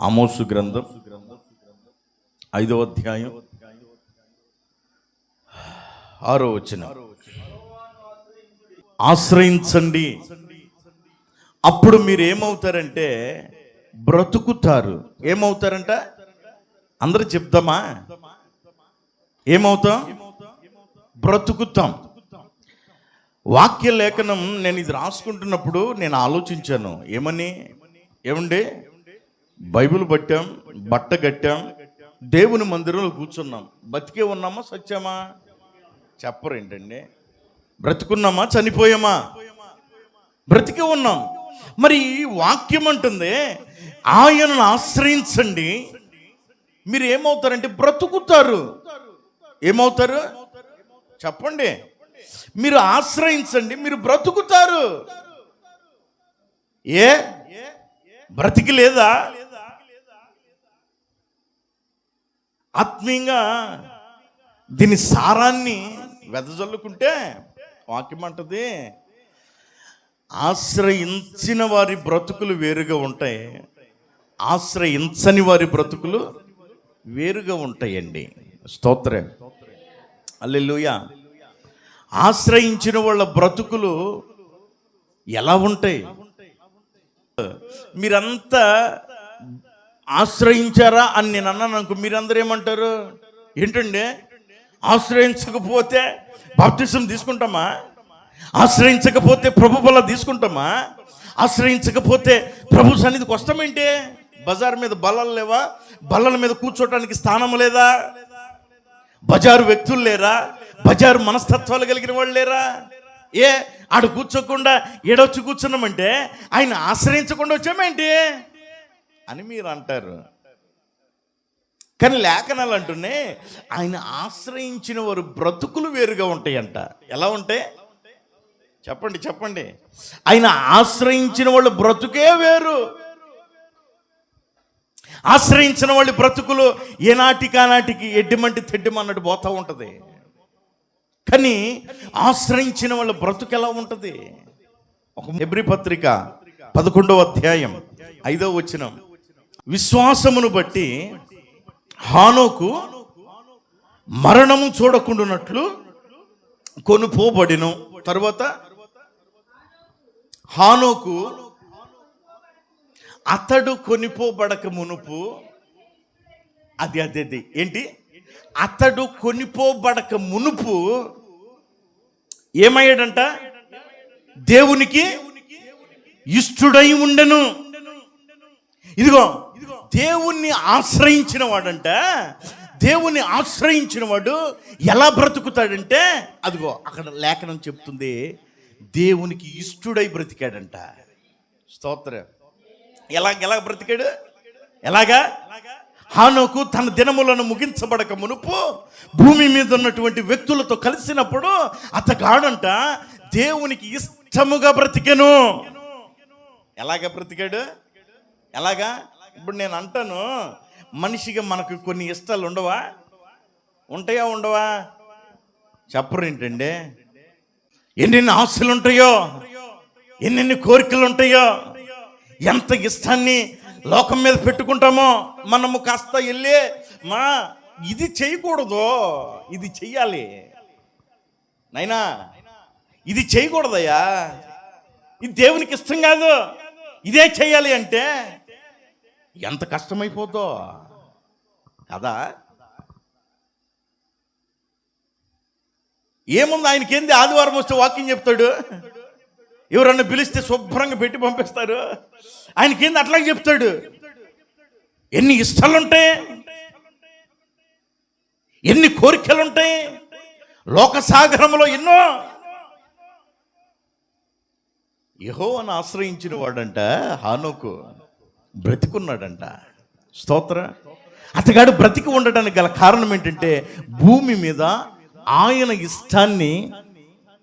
Amos గ్రంథం ఐదవ అధ్యాయం. ఆరో వచ్చిన ఆశ్రయించండి. అప్పుడు మీరు ఏమవుతారంటే బ్రతుకుతారు. ఏమవుతారంట? అందరూ చెప్దామా? ఏమవుతాం? బ్రతుకుతాం. వాక్య లేఖనం నేను ఇది రాసుకుంటున్నప్పుడు నేను ఆలోచించాను. ఏమని? ఏమండి? బైబిల్ పట్టాం బట్ట కట్టాం దేవుని మందిరంలో కూర్చున్నాం. బతికే ఉన్నామా సత్యమా? చెప్పరు ఏంటండి బ్రతుకున్నామా చనిపోయామా? బ్రతికే ఉన్నాం. మరి ఈ వాక్యం అంటుంది ఆయనను ఆశ్రయించండి. మీరు ఏమవుతారంటే బ్రతుకుతారు. ఏమవుతారు? చెప్పండి. మీరు ఆశ్రయించండి మీరు బ్రతుకుతారు. ఏ? బ్రతికి లేదా ఆత్మీయంగా దీని సారాన్ని వెదజల్లుకుంటే వాక్యం అంటది ఆశ్రయించిన వారి బ్రతుకులు వేరుగా ఉంటాయి ఆశ్రయించని వారి బ్రతుకులు వేరుగా ఉంటాయండి. స్తోత్రం. అల్లెలుయ ఆశ్రయించిన వాళ్ళ బ్రతుకులు ఎలా ఉంటాయి? మీరంతా ఆశ్రయించారా అని నేను అన్నాను అనుకో మీరందరూ ఏమంటారు? ఏంటండి? ఆశ్రయించకపోతే బాప్టిజం తీసుకుంటామా? ఆశ్రయించకపోతే ప్రభు బల తీసుకుంటామా? ఆశ్రయించకపోతే ప్రభు సన్నిధికి వస్తామేంటి? బజార్ మీద బలాలు లేవా? బల్లల మీద కూర్చోటానికి స్థానం లేదా? బజారు వ్యక్తులు లేరా? బజారు మనస్తత్వాలు కలిగిన వాళ్ళు లేరా? ఏ ఆడ కూర్చోకుండా ఏడొచ్చి కూర్చున్నామంటే ఆయన ఆశ్రయించకుండా వచ్చామేంటి? అని మీరు అంటారు కానీ లేఖనాలు అంటూనే ఆయన ఆశ్రయించిన వారు బ్రతుకులు వేరుగా ఉంటాయంట. ఎలా ఉంటాయి చెప్పండి చెప్పండి. ఆయన ఆశ్రయించిన వాళ్ళ బ్రతుకే వేరు. ఆశ్రయించిన వాళ్ళ బ్రతుకులు ఏనాటికి ఆనాటికి ఎడ్డిమంటి తెడ్డిమన్నట్టు పోతూ ఉంటుంది. కానీ ఆశ్రయించిన వాళ్ళ బ్రతుకు ఎలా ఉంటుంది? ఒక ఎబ్రి పత్రిక పదకొండవ అధ్యాయం ఐదవ వచనం. విశ్వాసమును బట్టి హానోకు మరణము చూడకుండానట్లు కొనుపోబడిను. తర్వాత హానోకు అతడు కొనిపోబడక మునుపు అది అది అది. ఏంటి? అతడు కొనిపోబడక మునుపు ఏమయ్యాడంట? దేవునికి ఇష్టుడై ఉండెను. ఇదిగో దేవుణ్ణి ఆశ్రయించిన వాడంట దేవుణ్ణి ఆశ్రయించిన వాడు ఎలా బ్రతుకుతాడంటే అదిగో అక్కడ లేఖనం చెప్తుంది దేవునికి ఇష్టుడై బ్రతికాడంట. స్తోత్రం. ఎలా ఎలా బ్రతికాడు? ఎలాగా? హానోకు తన దినములను ముగించబడక మునుపు భూమి మీద ఉన్నటువంటి వ్యక్తులతో కలిసినప్పుడు అతగాడంట దేవునికి ఇష్టముగా బ్రతికెను. ఎలాగ బ్రతికాడు? ఎలాగా? ఇప్పుడు నేను అంటాను మనిషిగా మనకు కొన్ని ఇష్టాలు ఉండవా? ఉంటాయా ఉండవా? చెప్పరు ఏంటండి? ఎన్నెన్ని ఆశలు ఉంటాయో ఎన్నెన్ని కోరికలు ఉంటాయో ఎంత ఇష్టాన్ని లోకం మీద పెట్టుకుంటామో మనము కాస్త వెళ్ళి మా ఇది చేయకూడదు ఇది చెయ్యాలి. నైనా ఇది చేయకూడదయ్యా. ఇది దేవునికి ఇష్టం కాదు. ఇదే చేయాలి అంటే ఎంత కష్టమైపోద్దో. కదా? ఏముంది ఆయనకేంది ఆదివారం వస్తే వాకింగ్ చెప్తాడు? ఎవరన్నా పిలిస్తే శుభ్రంగా పెట్టి పంపిస్తారు? ఆయనకేంది అట్లాగే చెప్తాడు? ఎన్ని ఇష్టాలుంటాయి? ఎన్ని కోరికలు ఉంటాయి లోకసాగరంలో ఎన్నో. యెహోవాను ఆశ్రయించిన వాడంట హానోకు. బ్రతికున్నాడంట. స్తోత్ర? అతగాడు బ్రతికి ఉండడానికి గల కారణం ఏంటంటే భూమి మీద ఆయన ఇష్టాన్ని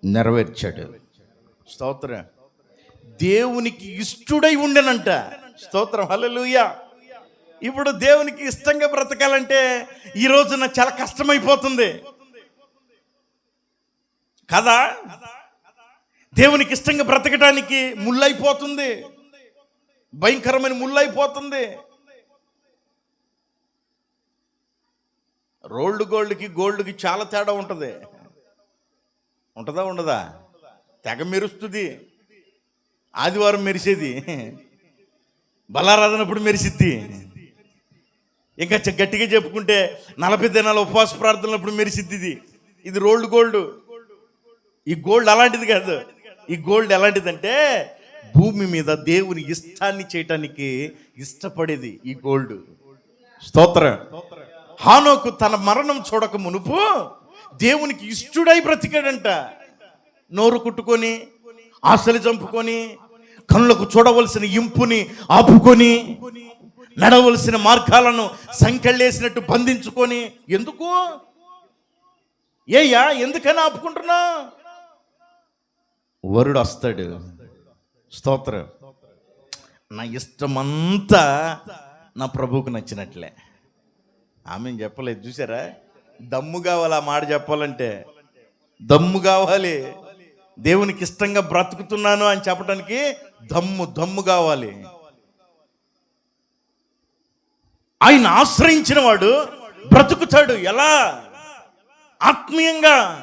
నెరవేర్చాడు. స్తోత్ర? దేవునికి ఇష్టుడై ఉండనంట. స్తోత్రం. హల్లెలూయా. ఇప్పుడు దేవునికి ఇష్టంగా బ్రతకాలంటే ఈ రోజున చాలా కష్టమైపోతుంది. కదా? దేవునికి ఇష్టంగా బ్రతకడానికి ముళ్ళైపోతుంది. భయంకరమైన ముళ్ళైపోతుంది. రోల్డ్ గోల్డ్కి గోల్డ్కి చాలా తేడా ఉంటుంది. ఉంటుందా ఉండదా? తెగ మెరుస్తుంది. ఆదివారం మెరిసేది. బలారాధనప్పుడు మెరిసిద్ది? ఇంకా గట్టిగా చెప్పుకుంటే నలభై దినాల ఉపవాస ప్రార్థనలప్పుడు మెరిసిద్ది ఇది? ఇది రోల్డ్ గోల్డ్. ఈ గోల్డ్ అలాంటిది కాదు. ఈ గోల్డ్ ఎలాంటిదంటే భూమి మీద దేవుని ఇష్టాన్ని చేయటానికి ఇష్టపడేది ఈ గోల్డ్. స్తోత్రం. హానోకు తన మరణం చూడక మునుపు దేవునికి ఇష్టుడై బ్రతికాడంట. నోరు కుట్టుకొని ఆశలు చంపుకొని కళ్ళకు చూడవలసిన ఇంపుని ఆపుకొని నడవలసిన మార్గాలను సంకెళ్ళేసినట్టు బంధించుకొని ఎందుకు? ఏయ్యా ఎందుకని ఆపుకుంటున్నా వరుడు వస్తాడు. స్తోత్రం. నా ఇష్టమంతా నా ప్రభువుకు నచ్చినట్లే. ఆమె చెప్పలేదు చూసారా? దమ్ము కావాలి ఆ మాట చెప్పాలంటే. దమ్ము కావాలి. దేవునికి ఇష్టంగా బ్రతుకుతున్నాను అని చెప్పడానికి దమ్ము దమ్ము కావాలి. ఆయన ఆశ్రయించిన వాడు బ్రతుకుతాడు. ఎలా? ఆత్మీయంగా.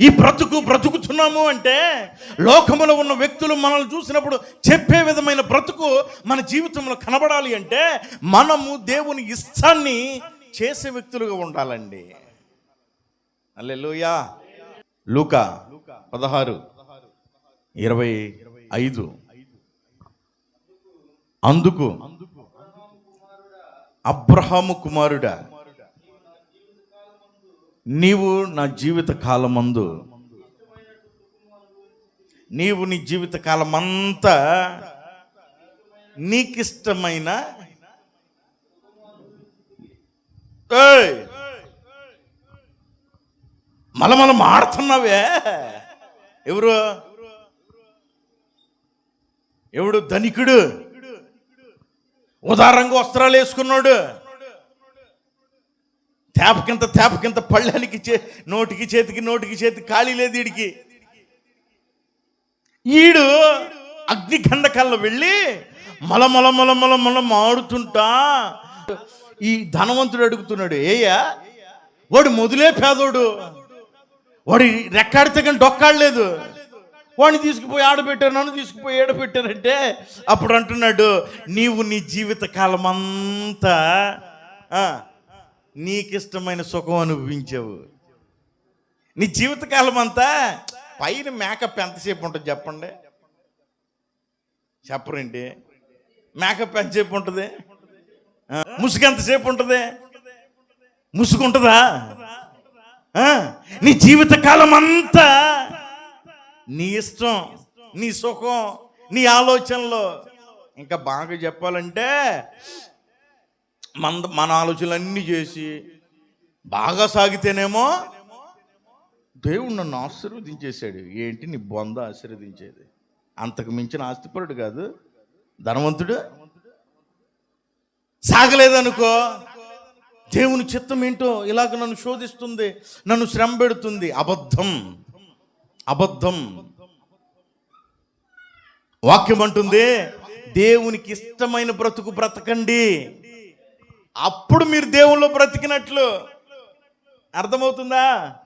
ఈ బ్రతుకు బ్రతుకుతున్నాము అంటే లోకములో ఉన్న వ్యక్తులు మనల్ని చూసినప్పుడు చెప్పే విధమైన బ్రతుకు మన జీవితంలో కనబడాలి అంటే మనము దేవుని ఇష్టాన్ని చేసే వ్యక్తులుగా ఉండాలండి. అల్లెలుయా లూక పదహారు ఇరవై ఐదు. అందుకు అబ్రహాము కుమారుడా నీవు నా జీవిత కాలమందు నీవు నీ జీవిత కాలమంతా నీకిష్టమైన మళ్ళ మలమల మాడుతున్నావే. ఎవరు? ఎవడు ధనికుడు? ఉదారంగా వస్త్రాలు వేసుకున్నాడు. తేపకింత తేపకింత పళ్ళానికి చే నోటికి చేతికి నోటికి చేతికి ఖాళీ లేదు వీడికి ఈడు అగ్నిఖండకాల్లో వెళ్ళి మల మల మల మల మల మాడుతుంటా. ఈ ధనవంతుడు అడుగుతున్నాడు ఏయ్యా వాడు మొదలే పేదోడు. వాడు రెక్కాడితే కానీ డొక్కాడలేదు. వాడిని తీసుకుపోయి ఆడబెట్టారు నన్ను తీసుకుపోయి ఏడబెట్టారంటే అప్పుడు అంటున్నాడు నీవు నీ జీవిత కాలం అంతా నీకిష్టమైన సుఖం అనుభవించావు. నీ జీవితకాలం అంతా పైన మేకప్ ఎంతసేపు ఉంటుంది చెప్పండి? చెప్పరండి. మేకప్ ఎంతసేపు ఉంటుంది? ముసుగు ఎంతసేపు ఉంటుంది? ముసుగు ఉంటుందా నీ జీవితకాలం అంతా నీ ఇష్టం నీ సుఖం నీ ఆలోచనలో. ఇంకా బాగా చెప్పాలంటే మన మన ఆలోచనలన్నీ చేసి బాగా సాగితేనేమో దేవుడు నన్ను ఆశీర్వదించేశాడు. ఏంటి? నీ బొంద ఆశీర్వదించేది. అంతకు మించిన ఆస్తిపరుడు కాదు. ధనవంతుడు సాగలేదనుకో. దేవుని చిత్తం ఏంటో ఇలాగ నన్ను శోధిస్తుంది నన్ను శ్రమ పెడుతుంది. అబద్ధం. అబద్ధం. వాక్యం అంటుంది దేవునికి ఇష్టమైన బ్రతుకు బ్రతకండి. అప్పుడు మీరు దేవుళ్ళు బ్రతికినట్లు. అర్థమవుతుందా?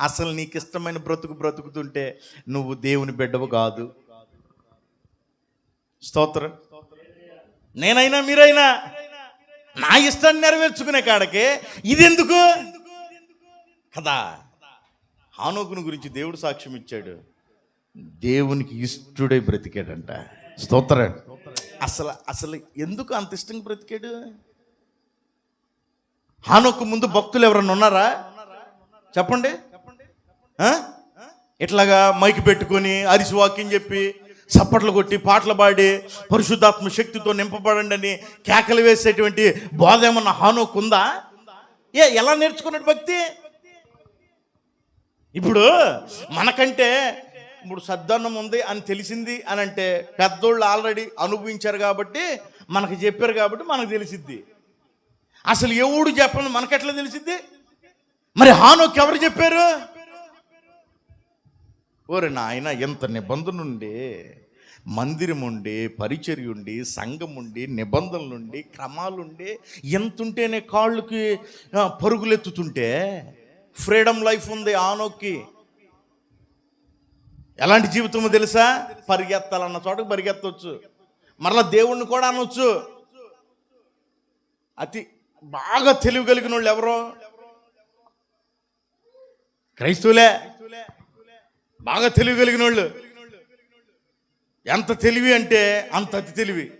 అసలు నీకు ఇష్టమైన బ్రతుకు బ్రతుకుతుంటే నువ్వు దేవుని బిడ్డవు కాదు. స్తోత్రం. నేనైనా మీరైనా నా ఇష్టాన్ని నెరవేర్చుకునే కాడకే ఇది ఎందుకు కదా. హానోకుని గురించి దేవుడు సాక్ష్యం ఇచ్చాడు. దేవునికి ఇష్టడై బ్రతికాడంట. స్తోత్రం. అసలు అసలు ఎందుకు అంత ఇష్టంగా బ్రతికాడు? హానోకు ముందు భక్తులు ఎవరన్నా ఉన్నారా? చెప్పండి. ఇట్లాగా మైక్ పెట్టుకొని అరిసి వాక్యం చెప్పి చప్పట్లు కొట్టి పాటలు పాడి పరిశుద్ధాత్మ శక్తితో నింపబడండి అని కేకలు వేసేటువంటి బోధ ఏమన్నా హానోకు ఉందా? ఏ ఎలా నేర్చుకున్నాడు భక్తి? ఇప్పుడు మనకంటే ఇప్పుడు సద్దన్నం ఉంది అని తెలిసింది అని అంటే పెద్దోళ్ళు ఆల్రెడీ అనుభవించారు కాబట్టి మనకు చెప్పారు కాబట్టి మనకు తెలిసిద్ది. అసలు ఎవడు చెప్పండి మనకెట్లా తెలిసిద్ది? మరి హానోకి ఎవరు చెప్పారు? ఓరే నాయన ఎంత నిబంధన ఉండి మందిరం ఉండి పరిచర్య ఉండి సంఘం ఉండి నిబంధనలుండి క్రమాలుండి ఎంత ఉంటేనే కాళ్ళకి పరుగులెత్తుతుంటే ఫ్రీడమ్ లైఫ్ ఉంది ఆనోక్కి ఎలాంటి జీవితమో తెలుసా? పరిగెత్తాలన్న చోటకి పరిగెత్తవచ్చు మరలా దేవుణ్ణి కూడా అనొచ్చు. అతి బాగా తెలివి కలిగిన వాళ్ళు ఎవరో? క్రైస్తవులే. బాగా తెలివి కలిగిన వాళ్ళు ఎంత తెలివి అంటే అంత అతి తెలివి.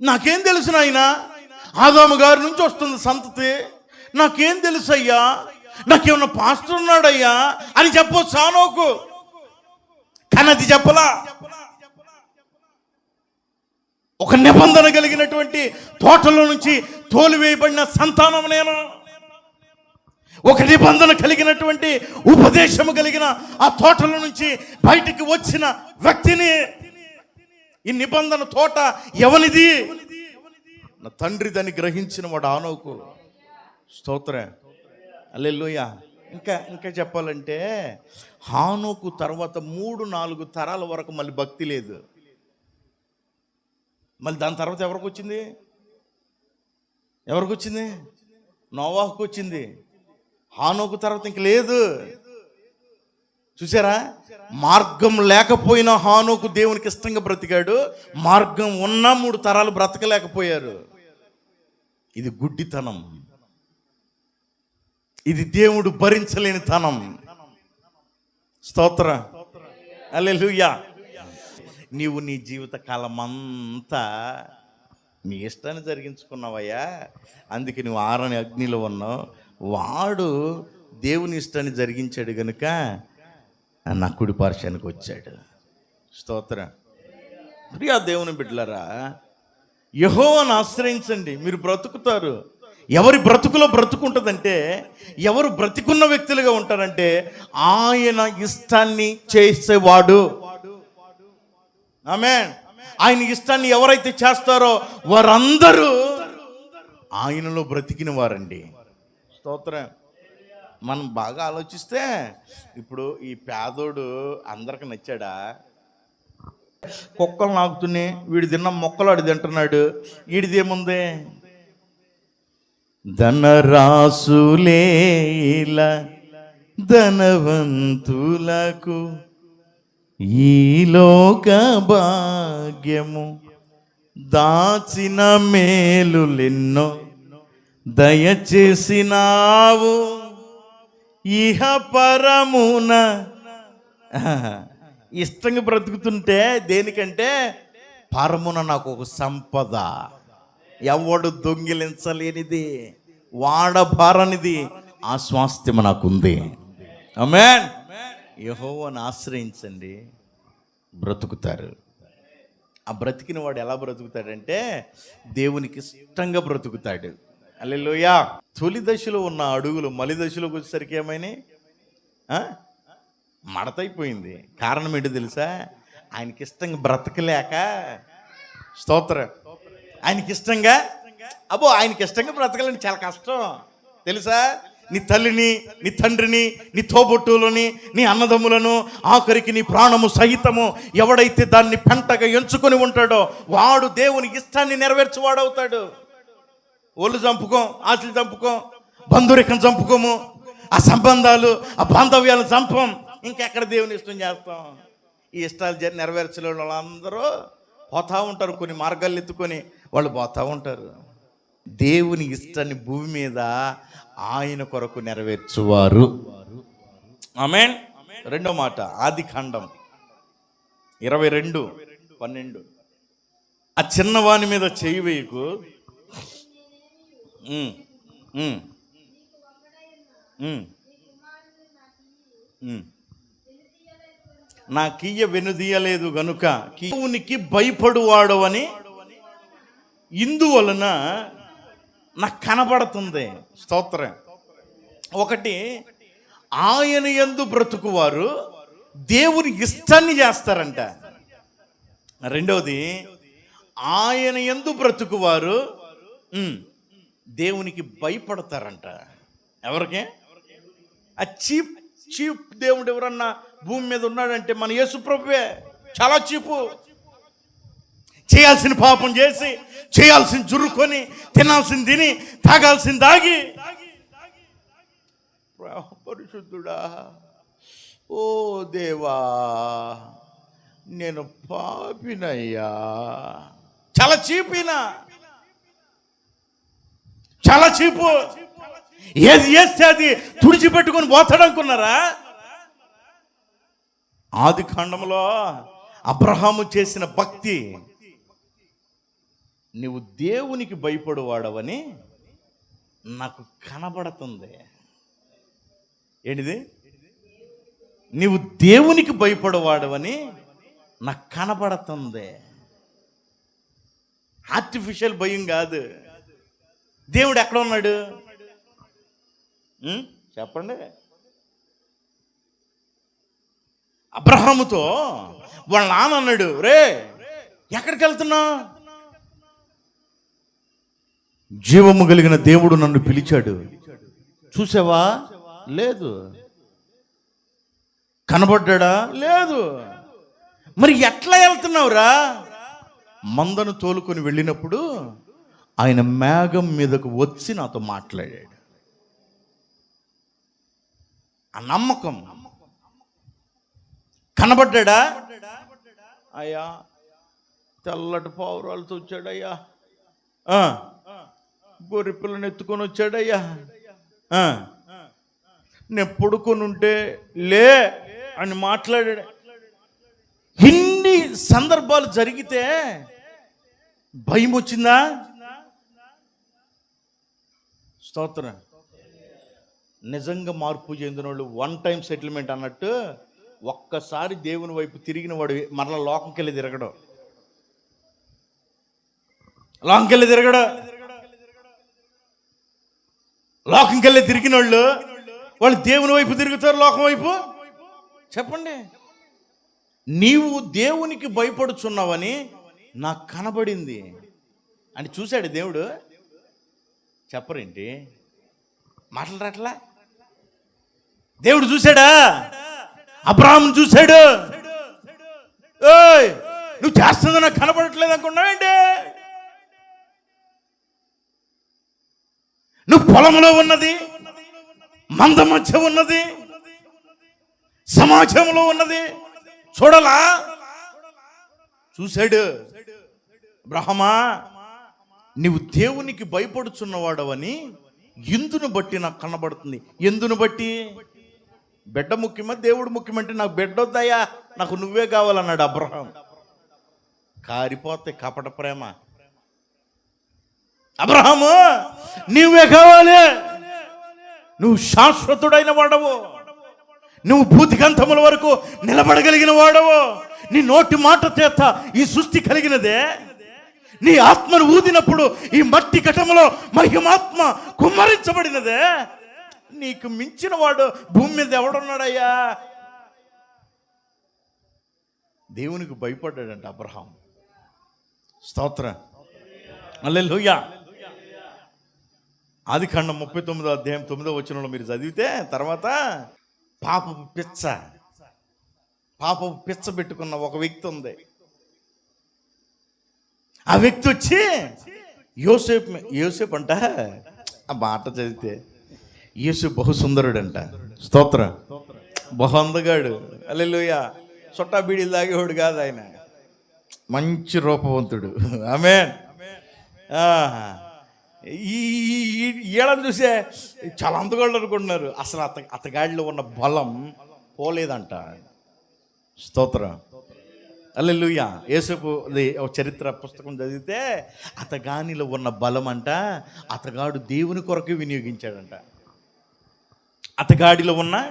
నాకేం తెలుసు నాయన? ఆదాము గారి నుంచి వస్తుంది సంతతి. నాకేం తెలుసు అయ్యా నాకేమన్నా పాస్టర్ ఉన్నాడయ్యా అని చెప్పొచ్చు సానోకు. కానీ అది చెప్పలా? ఒక నిబంధన కలిగినటువంటి తోటలో నుంచి తోలివేయబడిన సంతానం నేను? ఒక నిబంధన కలిగినటువంటి ఉపదేశము కలిగిన ఆ తోటల నుంచి బయటికి వచ్చిన వ్యక్తిని. ఈ నిబంధన తోట ఎవనిది? నా తండ్రి దాన్ని గ్రహించిన వాడు ఆనోకు. స్తోత్రం. అల్లెల్లోయ ఇంకా ఇంకా చెప్పాలంటే హానుకు తర్వాత మూడు నాలుగు తరాల వరకు మళ్ళీ భక్తి లేదు. మళ్ళీ దాని తర్వాత ఎవరికి వచ్చింది? ఎవరికి వచ్చింది? నోవాహుకు వచ్చింది. హానోకు తర్వాత ఇంక లేదు. చూసారా? మార్గం లేకపోయినా హానోకు దేవునికి ఇష్టంగా బ్రతికాడు. మార్గం ఉన్నా మూడు తరాలు బ్రతకలేకపోయారు. ఇది గుడ్డితనం. ఇది దేవుడు భరించలేని తనం స్తోత్ర. అల్లెలుయ్యా నీవు నీ జీవిత కాలం అంతా నీ ఇష్టాన్ని జరిగించుకున్నావయ్యా. అందుకే నువ్వు ఆరని అగ్నిలో ఉన్నావు. వాడు దేవుని ఇష్టాన్ని జరిగించాడు గనుక నా కుడి పార్శ్వానికి వచ్చాడు. స్తోత్ర. ప్రియా దేవుని బిడ్డలారా యహోవాను ఆశ్రయించండి. మీరు బ్రతుకుతారు. ఎవరి బ్రతుకులో బ్రతుకుంటుందంటే ఎవరు బ్రతికున్న వ్యక్తులుగా ఉంటారంటే ఆయన ఇష్టాన్ని చేసేవాడు. ఆమె ఆయన ఇష్టాన్ని ఎవరైతే చేస్తారో వారందరూ ఆయనలో బ్రతికిన వారండి. స్తోత్రం. మనం బాగా ఆలోచిస్తే ఇప్పుడు ఈ పేదోడు అందరికి నచ్చాడా? కుక్కలు నాకుతున్నాయి వీడు తిన్న మొక్కలు ఆడు తింటున్నాడు వీడిదేముంది ధనరాసులేల ధనవంతులకు ఈ లోక భాగ్యము దాచిన మేలులెన్నో దయచేసినావు. ఇహ పరమున ఇష్టంగా బ్రతుకుతుంటే దేనికంటే పరమున నాకు ఒక సంపద. ఎవడు దొంగిలించలేనిది వాడబారనిది ఆ స్వాస్థ్యం నాకుంది. అమెన్ యెహోవాను ఆశ్రయించండి బ్రతుకుతారు. ఆ బ్రతికిన వాడు ఎలా బ్రతుకుతాడంటే దేవునికి ఇష్టంగా బ్రతుకుతాడు. అల్లెలోయా తొలి దశలో ఉన్న అడుగులు మలి దశలోకి వచ్చేసరికి ఏమైనాయి? మడతైపోయింది. కారణం ఏంటో తెలుసా? ఆయనకి ఇష్టంగా బ్రతకలేక స్తోత్రం. ఆయనకి ఇష్టంగా అబ్బో ఆయనకి ఇష్టంగా బ్రతకాలని చాలా కష్టం. తెలుసా? నీ తల్లిని నీ తండ్రిని నీ తోబొట్టులని నీ అన్నదమ్ములను ఆఖరికి నీ ప్రాణము సహితము ఎవడైతే దాన్ని పెంటగా ఎంచుకొని ఉంటాడో వాడు దేవుని ఇష్టాన్ని నెరవేర్చువాడవుతాడు. ఒళ్ళు చంపుకోం ఆశలు చంపుకోం బంధురికం చంపుకోము ఆ సంబంధాలు ఆ బాంధవ్యాలు చంపం ఇంకెక్కడ దేవుని ఇష్టం చేస్తాం? ఈ ఇష్టాలు జరి నెరవేర్చలే వాళ్ళందరూ పోతా ఉంటారు కొన్ని మార్గాలు ఎత్తుకొని వాళ్ళు పోతా ఉంటారు. దేవుని ఇష్టాన్ని భూమి మీద ఆయన కొరకు నెరవేర్చువారు. ఆమెన్. రెండో మాట ఆది ఖండం. ఇరవై రెండు పన్నెండు. ఆ చిన్నవాని మీద చేయి వేయకు. నా కియ్య వెనుదీయలేదు గనుక దేవునికి భయపడువాడు అని ఇందువలన నాకు కనబడుతుంది. స్తోత్రం. ఒకటి ఆయన ఎందు బ్రతుకువారు దేవుని ఇష్టాన్ని చేస్తారంట. రెండవది ఆయన ఎందు బ్రతుకువారు దేవునికి భయపడతారంట. ఎవరికి? ఆ చీప్ చీప్ దేవుడు ఎవరన్నా భూమి మీద ఉన్నాడంటే మన యేసు ప్రభువే. చాలా చీపు. చేయాల్సిన పాపం చేసి చేయాల్సిన జురుకొని తినాల్సిన తిని తాగాల్సిన తాగి. పరిశుద్ధుడా ఓ దేవా నేను పాపినయ్యా. చాలా చీపినా. చాలా చీపు. ఏది చేస్తే అది తుడిచిపెట్టుకొని పోతాడనుకున్నారా? ఆది కాండంలో అబ్రహాము చేసిన భక్తి నువ్వు దేవునికి భయపడువాడవని నాకు కనబడుతుంది. ఏంటిది? నీవు దేవునికి భయపడవాడవని నాకు కనబడుతుంది. ఆర్టిఫిషియల్ భయం కాదు. దేవుడు ఎక్కడ ఉన్నాడు? చెప్పండి. అబ్రహాముతో వాళ్ళ నాన్న అన్నాడు రే ఎక్కడికి వెళ్తున్నావు? జీవము కలిగిన దేవుడు నన్ను పిలిచాడు. చూసావా? లేదు. కనబడ్డా లేదు. మరి ఎట్లా వెళ్తున్నావురా? మందను తోలుకొని వెళ్ళినప్పుడు ఆయన మేఘం మీదకు వచ్చి నాతో మాట్లాడాడు. ఆ నమ్మకం. కనబడ్డా అయ్యా తెల్లటి పావురాలతో వచ్చాడయ్యా. గొర్రె పిల్లని ఎత్తుకొని వచ్చాడయ్యా. నేను పడుకొని ఉంటే లే అని మాట్లాడాడు. ఇన్ని సందర్భాలు జరిగితే భయం వచ్చిందా? స్తోత్రం. నిజంగా మార్పు చెందిన వాళ్ళు వన్ టైం సెటిల్మెంట్ అన్నట్టు ఒక్కసారి దేవుని వైపు తిరిగిన వాడు మరలా లోకంకి వెళ్ళి తిరగడం. లోకంకి వెళ్ళి తిరగడం. లోకం వెళ్ళి తిరిగిన వాళ్ళు వాళ్ళు దేవుని వైపు తిరుగుతారు లోకం వైపు? చెప్పండి. నీవు దేవునికి భయపడుచున్నావని నాకు కనబడింది. అని చూశాడు దేవుడు. చెప్పరేంటి? మాట్లాడట్లా దేవుడు చూశాడా? అబ్రాహం చూశాడు. ఏయ్ నువ్వు చేస్తుందో నాకు కనబడట్లేదు అనుకున్నావేంటి? నువ్వు పొలంలో ఉన్నది మంద మధ్య ఉన్నది సమాజంలో ఉన్నది. చూడలా? చూశాడు. బ్రహ్మా నీవు దేవునికి భయపడుచున్నవాడవని ఎందును బట్టి నాకు కనబడుతుంది? ఎందును బట్టి? బిడ్డ ముఖ్యమా దేవుడు ముఖ్యమంటే నాకు బిడ్డ వద్దయ్యా నాకు నువ్వే కావాలన్నాడు అబ్రహం. కారిపోతే కపట ప్రేమ. అబ్రహము నువ్వే కావాలి. నువ్వు శాశ్వతుడైన వాడవు. నువ్వు భూతికంతముల వరకు నిలబడగలిగిన వాడవు. నీ నోటి మాట చేత ఈ సృష్టి కలిగినదే. నీ ఆత్మను ఊదినప్పుడు ఈ మట్టి ఘటములో మహిమాత్మ కుమ్మరించబడినదే. నీకు మించిన వాడు భూమి మీద ఎవడున్నాడయ్యా? దేవునికి భయపడ్డాడంట అబ్రహాం స్తోత్ర. అల్లెలుయ్యా ఆది ఖండం ముప్పై తొమ్మిదో అధ్యాయం తొమ్మిదో వచ్చినలో మీరు చదివితే తర్వాత పాపపు పిచ్చ పాపపు పిచ్చ పెట్టుకున్న ఒక వ్యక్తి ఉంది. ఆ వ్యక్తి వచ్చి యోసేపు యోసేఫ్ యోసేపు అంట ఆ మాట చదివితే యోసేఫ్ బహు సుందరుడంట స్తోత్రం. బహు అందగాడు అల్లెలుయ చుట్టా బీడీలు తాగేవాడు కాదు ఆయన. మంచి రూపవంతుడు. ఆమె ఈ ఈడని చూసే చాలా అందగాళ్ళు అనుకుంటున్నారు. అసలు అత అతగాడిలో ఉన్న బలం పోలేదంట. స్తోత్రం. అల్లెలుయ్య యేసుపు చరిత్ర పుస్తకం చదివితే అతగానిలో ఉన్న బలం అంట అతగాడు దేవుని కొరకు వినియోగించాడంట. అతగాడిలో ఉన్న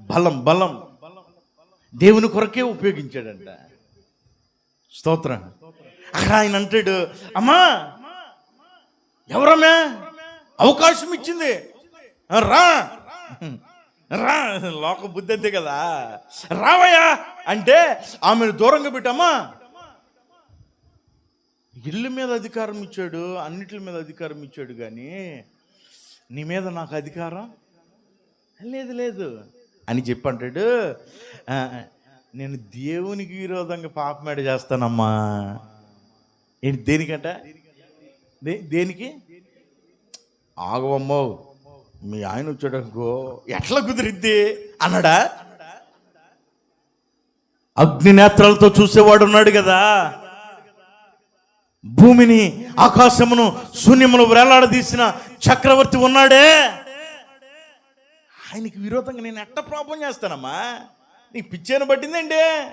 బలం బలం దేవుని కొరకే ఉపయోగించాడంట. స్తోత్రం. అక్కడ ఆయన అంటాడు అమ్మా ఎవరమ్మే? అవకాశం ఇచ్చింది. రా. రా. లోక బుద్ధి అంతే కదా. రావయ్యా. అంటే ఆమెను దూరంగా పెట్టామా ఇల్లు మీద అధికారం ఇచ్చాడు అన్నిటి మీద అధికారం ఇచ్చాడు కానీ నీ మీద నాకు అధికారం లేదు లేదు అని చెప్పి అంటాడు నేను దేవునికి విరోధంగా పాపమేడ చేస్తానమ్మా? ఏంటి దేనికంటే? దేనికి? ఆగవమ్మో మీ ఆయన వచ్చాడనుకో ఎట్లా కుదిరిద్ది? అన్నాడా? అగ్ని నేత్రాలతో చూసేవాడు ఉన్నాడు కదా. భూమిని ఆకాశమును శూన్యమును వేలాడదీసిన చక్రవర్తి ఉన్నాడే. ఆయనకి విరోధంగా నేను ఎట్ట ప్రాబ్లం చేస్తానమ్మా? నీకు పిచ్చేను పట్టిందండి.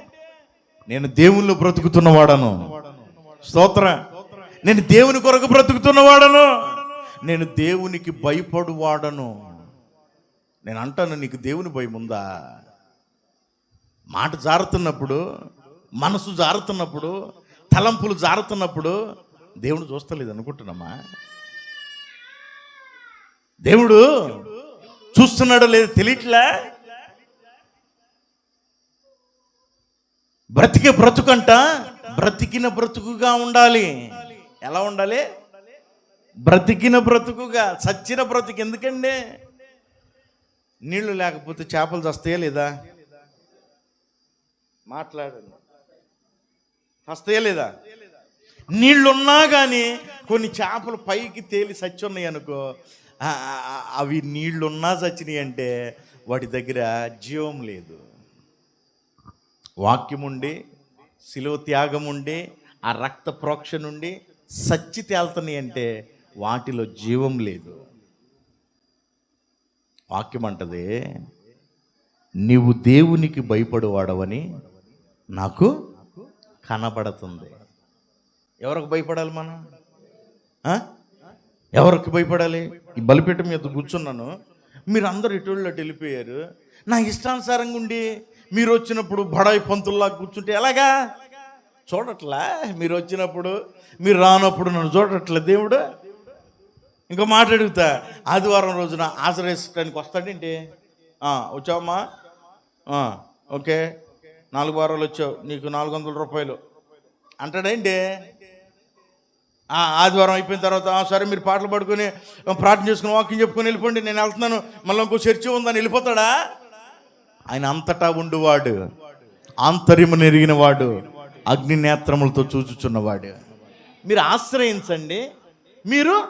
నేను దేవుళ్ళు బ్రతుకుతున్నవాడను. స్తోత్ర. నేను దేవుని కొరకు బ్రతుకుతున్నవాడను. నేను దేవునికి భయపడువాడను. నేను అంటాను నీకు దేవుని భయం ఉందా? మాట జారుతున్నప్పుడు మనసు జారుతున్నప్పుడు తలంపులు జారుతున్నప్పుడు దేవుడు చూస్తలేదు అనుకుంటున్నామా? దేవుడు చూస్తున్నాడో లేదో తెలియట్లే? బ్రతికే బ్రతుకంట బ్రతికిన బ్రతుకుగా ఉండాలి. ఎలా ఉండాలి? బ్రతికిన బ్రతుకుగా చచ్చిన బ్రతుకు ఎందుకండి? నీళ్ళు లేకపోతే చేపలు చస్తాయా లేదా? మాట్లాడండి. వస్తాయా లేదా? నీళ్ళున్నా కానీ కొన్ని చేపలు పైకి తేలి చచ్చి ఉన్నాయి అనుకో అవి నీళ్ళున్నా చచ్చినాయి అంటే వాటి దగ్గర జీవం లేదు. వాక్యం ఉండి శిలో త్యాగం ఉండి ఆ రక్త ప్రోక్ష నుండి సచ్చి తేలుతున్నాయి అంటే వాటిలో జీవం లేదు. వాక్యం అంటది నీవు దేవునికి భయపడువాడవని నాకు కనబడుతుంది. ఎవరికి భయపడాలి మనం? ఎవరికి భయపడాలి? ఈ బలిపీఠం మీద కూర్చున్నాను. మీరు అందరు ఇటువంటి వెళ్ళిపోయారు. నా ఇష్టానుసారంగా ఉండి మీరు వచ్చినప్పుడు బడాయి పంతుల్లా కూర్చుంటే ఎలాగా? చూడట్లా? మీరు వచ్చినప్పుడు మీరు రానప్పుడు నన్ను చూడట్లే దేవుడు? ఇంకో మాట అడుగుతా. ఆదివారం రోజున ఆశ్రయించడానికి వస్తాడేంటి వచ్చావమ్మా? ఓకే. నాలుగు వారాలు వచ్చావు. నీకు నాలుగు వందల రూపాయలు. అంటాడేంటి ఆదివారం అయిపోయిన తర్వాత సరే మీరు పాటలు పడుకొని ప్రార్థన చేసుకుని వాకింగ్ చెప్పుకొని వెళ్ళిపోండి. నేను వెళ్తున్నాను. మళ్ళీ ఇంకో చర్చి ఉందని వెళ్ళిపోతాడా? ఆయన అంతటా ఉండువాడు. ఆంతర్యము నెరిగినవాడు. వాడు అగ్ని నేత్రములతో చూచుచున్నవాడు. మీరు ఆశ్రయించండి. మీరు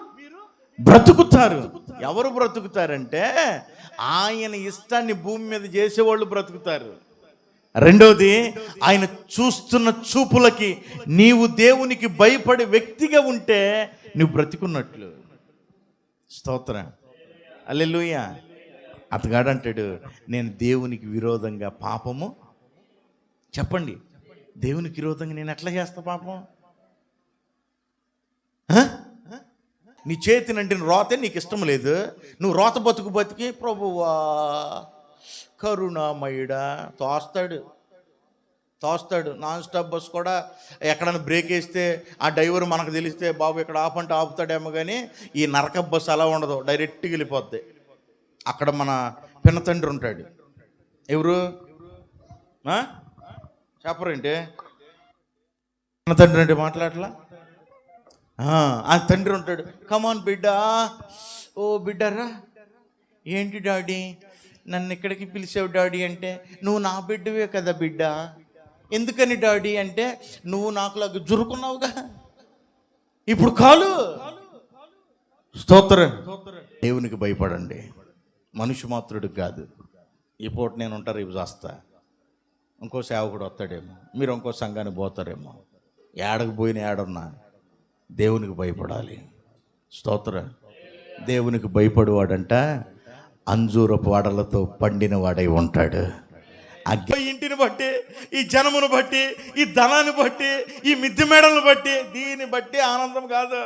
బ్రతుకుతారు. ఎవరు బ్రతుకుతారంటే ఆయన ఇష్టాన్ని భూమి మీద చేసేవాళ్ళు బ్రతుకుతారు. రెండవది ఆయన చూస్తున్న చూపులకి నీవు దేవునికి భయపడే వ్యక్తిగా ఉంటే నువ్వు బ్రతికున్నట్లు. స్తోత్రం. అల్లెలుయ అతగాడంటాడు నేను దేవునికి విరోధంగా పాపము చెప్పండి. దేవునికి విరోధంగా నేను ఎట్లా చేస్తా పాపం? నీ నీ చేతినంటే రోతే నీకు ఇష్టం లేదు. నువ్వు రోత బతుకు బతికి ప్రభువా కరుణామయుడా తోస్తాడు. తోస్తాడు. నాన్ స్టాప్ బస్ కూడా ఎక్కడైనా బ్రేక్ వేస్తే ఆ డ్రైవర్ మనకు తెలిస్తే బాబు ఇక్కడ ఆపంటే ఆపుతాడేమో కానీ ఈ నరక బస్సు అలా ఉండదు. డైరెక్ట్గా వెళ్ళిపోద్ది. అక్కడ మన పిన్నతండ్రి ఉంటాడు. ఎవరు? చెప్పరేంటి మన తండ్రి అంటే మాట్లాడలా? ఆ, తండ్రి ఉంటాడు. కమాన్ బిడ్డ. ఓ బిడ్డరా. ఏంటి డాడీ? నన్ను ఇక్కడికి పిలిచావు డాడీ అంటే నువ్వు నా బిడ్డవే కదా బిడ్డ. ఎందుకని డాడీ అంటే నువ్వు నాకులాగా జురుకున్నావుగా. ఇప్పుడు కాలు. స్తోత్రం. దేవునికి భయపడండి. మనిషి మాత్రుడికి కాదు. ఈ పూట నేను ఉంటా రేపు చేస్తా ఇంకో సేవకుడు వస్తాడేమో మీరు ఇంకో సంఘానికి పోతారేమో. ఏడకు పోయిన ఏడున్నా దేవునికి భయపడాలి. స్తోత్ర. దేవునికి భయపడేవాడంట అంజూరపు వాడలతో పండిన వాడై ఉంటాడు. ఇంటిని బట్టి ఈ జనమును బట్టి ఈ ధనాన్ని బట్టి ఈ మిద్దె మేడలను బట్టి దీన్ని బట్టి ఆనందం కాదు.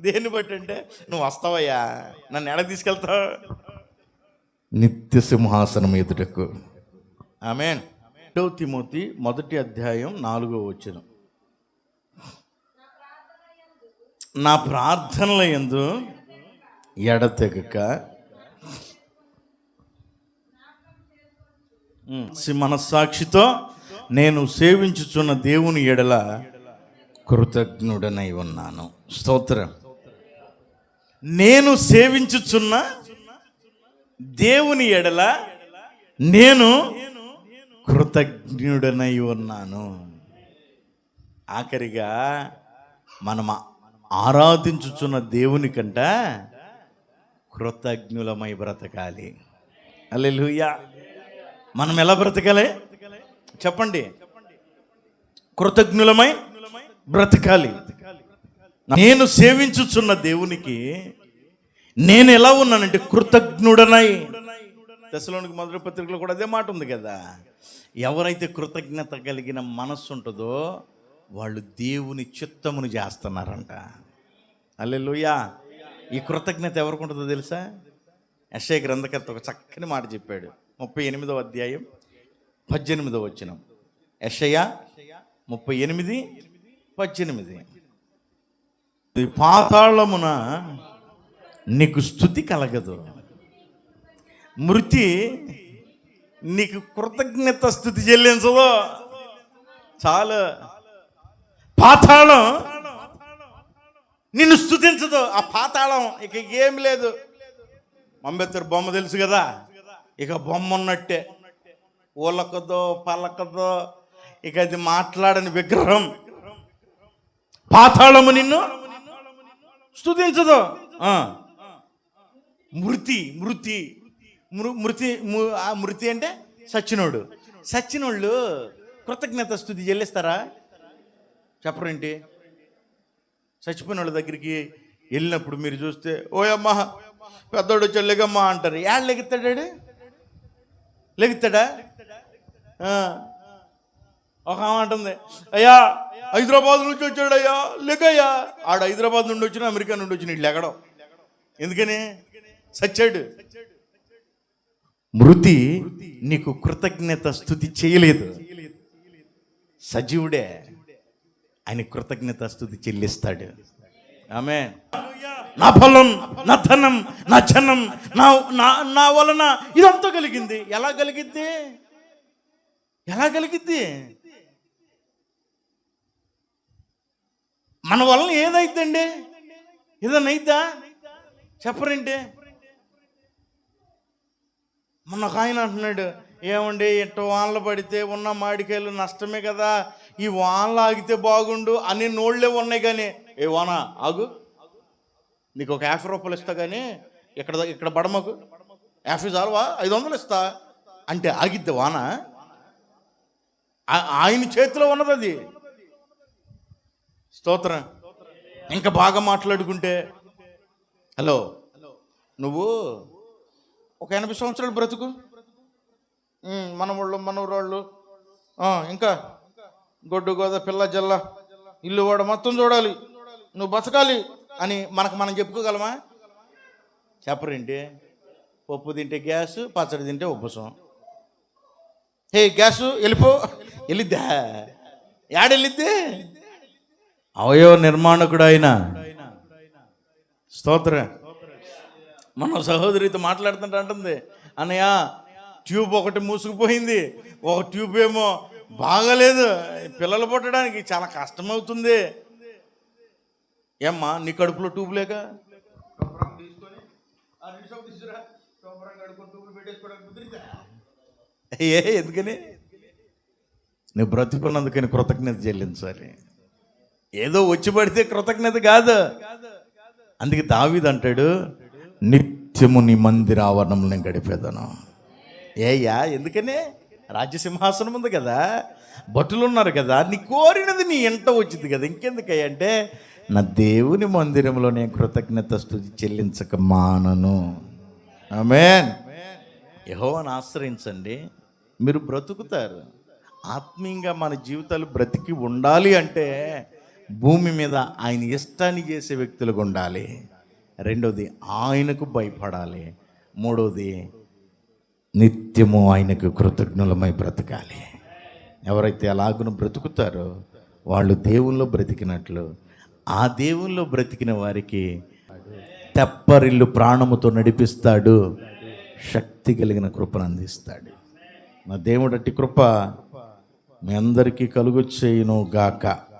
దేన్ని బట్టి అంటే నువ్వు వస్తావయ్యా నన్ను ఎడ తీసుకెళ్తావు. నిత్య సింహాసనం ఎదుటకు. ఆమెన్. రెండవ తిమోతి మొదటి అధ్యాయం నాలుగో వచ్చిన నా ప్రార్థనల యందు ఎడతెగక. మనస్సాక్షితో నేను సేవించుచున్న దేవుని ఎడల కృతజ్ఞుడనై ఉన్నాను. స్తోత్రం. నేను సేవించుచున్న దేవుని ఎడల నేను కృతజ్ఞుడనై ఉన్నాను. ఆఖరిగా మనం ఆరాధించుచున్న దేవుని కంట కృతజ్ఞులమై బ్రతకాలి. అల్లెలుయ్యా మనం ఎలా బ్రతకాలి? చెప్పండి. కృతజ్ఞులమై బ్రతకాలి. నేను సేవించుచున్న దేవునికి నేను ఎలా ఉన్నానంటే కృతజ్ఞుడనై. దశలోనికి మొదటి పత్రికలో కూడా అదే మాట ఉంది కదా. ఎవరైతే కృతజ్ఞత కలిగిన మనస్సు ఉంటుందో వాళ్ళు దేవుని చిత్తమును చేస్తున్నారంట. అల్లెలుయ్యా ఈ కృతజ్ఞత ఎవరికి ఉంటుందో తెలుసా? యశయ గ్రంథకర్త ఒక చక్కని మాట చెప్పాడు. ముప్పై ఎనిమిదవ అధ్యాయం పద్దెనిమిదవ వచ్చినం యశయ ముప్పై ఎనిమిది పద్దెనిమిది. ఈ పాతాళమున నీకు స్థుతి కలగదు. మృతి నీకు కృతజ్ఞత స్థుతి చెల్లించదు చాలు. పాతాళం. నిన్ను స్థుతించదు ఆ పాతాళం ఇక ఏం లేదు. అంబేద్కర్ బొమ్మ తెలుసు కదా? ఇక బొమ్మ ఉన్నట్టే. ఊలకదో పలకదో ఇక అది మాట్లాడని విగ్రహం. పాతాళము నిన్ను స్థుతించదు మృతి మృతి. మృతి ము- ఆ మృతి అంటే సచ్చినోడు. సచ్చినోళ్ళు కృతజ్ఞత స్థుతి చెల్లిస్తారా? చెప్పరేంటి చచ్చిపోయిన వాళ్ళ దగ్గరికి వెళ్ళినప్పుడు మీరు చూస్తే ఓయమ్మా పెద్దోడు వచ్చి లెగమ్మా అంటారు. యాడ్ లెగుతాడాడు లెగుతాడా? ఒక అంటుంది అయ్యా హైదరాబాద్ నుంచి వచ్చాడు అయ్యా లెగయ్యా. ఆడ హైదరాబాద్ నుండి వచ్చిన అమెరికా నుండి వచ్చిన ఇట్లా ఎగడం ఎందుకని? సచ్చాడు. మృతి నీకు కృతజ్ఞత స్థుతి చేయలేదు. సజీవుడే ఆయన కృతజ్ఞత స్థుతి చెల్లిస్తాడు. ఆమె నా ఫలం నా ధనం నా జనం నా నా నా వలన ఇదంతా కలిగింది. ఎలా కలిగిద్ది ఎలా కలిగిద్ది మన వలన ఏదైద్దండి ఏదైనా అయిద్దా? చెప్పరండి. మొన్న ఒక ఆయన అంటున్నాడు ఏమండి ఇట్ట వానలు పడితే ఉన్న మాడికాయలు నష్టమే కదా. ఈ వానలు ఆగితే బాగుండు అన్ని నోళ్ళే ఉన్నాయి కానీ. ఏ వాన ఆగు. నీకు ఒక యాభై రూపాయలు ఇస్తా కానీ ఇక్కడ ఇక్కడ బడమకు యాభై చాలువా? ఐదు వందలు ఇస్తా. అంటే ఆగిద్ది వాన. ఆయన చేతిలో ఉన్నది అది. స్తోత్రం. ఇంకా బాగా మాట్లాడుకుంటే హలో నువ్వు ఒక ఎనభై సంవత్సరాలు బ్రతుకు? మనవాళ్ళు మనవరాళ్ళు. ఇంకా? గొడ్డు గోద పిల్ల జల్ల. ఇల్లు వాడ మొత్తం చూడాలి. నువ్వు బతకాలి అని మనకు మనం చెప్పుకోగలమా? చెప్పరేంటి? పప్పు తింటే గ్యాస్ పచ్చడి తింటే ఉబ్బసం. హే గ్యాసు వెళ్ళిపో. వెళ్ళిద్దా? యాడెళ్ళిద్ది? అవయవ నిర్మాణకుడు అయినా. స్తోత్రం. మన సహోదరితో మాట్లాడుతుంటే అంటుంది. అన్నయ్య ట్యూబ్ ఒకటి మూసుకుపోయింది. ఒక ట్యూబ్ ఏమో బాగలేదు. పిల్లలు పుట్టడానికి చాలా కష్టమవుతుంది. ఏమ్మా నీ కడుపులో ట్యూబ్ లేక? ఏ ఎందుకని? నువ్వు బ్రతుకున్నందుకని కృతజ్ఞత చెల్లించాలి ఏదో వచ్చి పడితే కృతజ్ఞత కాదు. అందుకే దావీద్ అంటాడు నిత్యము నీ మందిర ఆవరణంలో నేను గడిపేదను. ఏయ్యా ఎందుకనే? రాజ్యసింహాసనం ఉంది కదా భటులు ఉన్నారు కదా నీ కోరినది నీ ఎంట వచ్చింది కదా ఇంకెందుకయ్యా అంటే నా దేవుని మందిరంలో నేను కృతజ్ఞత స్థుతి చెల్లించక మానను. ఆమేన్. యెహోవాను ఆశ్రయించండి మీరు బ్రతుకుతారు. ఆత్మీయంగా మన జీవితాలు బ్రతికి ఉండాలి అంటే భూమి మీద ఆయన ఇష్టాన్ని చేసే వ్యక్తులుగా ఉండాలి. రెండోది ఆయనకు భయపడాలి. మూడోది నిత్యము ఆయనకు కృతజ్ఞులమై బ్రతకాలి. ఎవరైతే అలాగును బ్రతుకుతారో వాళ్ళు దేవుల్లో బ్రతికినట్లు ఆ దేవుల్లో బ్రతికిన వారికి తెప్పరిల్లు ప్రాణముతో నడిపిస్తాడు శక్తి కలిగిన కృపను అందిస్తాడు. నా దేవుడట్టి కృప మీ అందరికీ కలుగు చేయను గాక.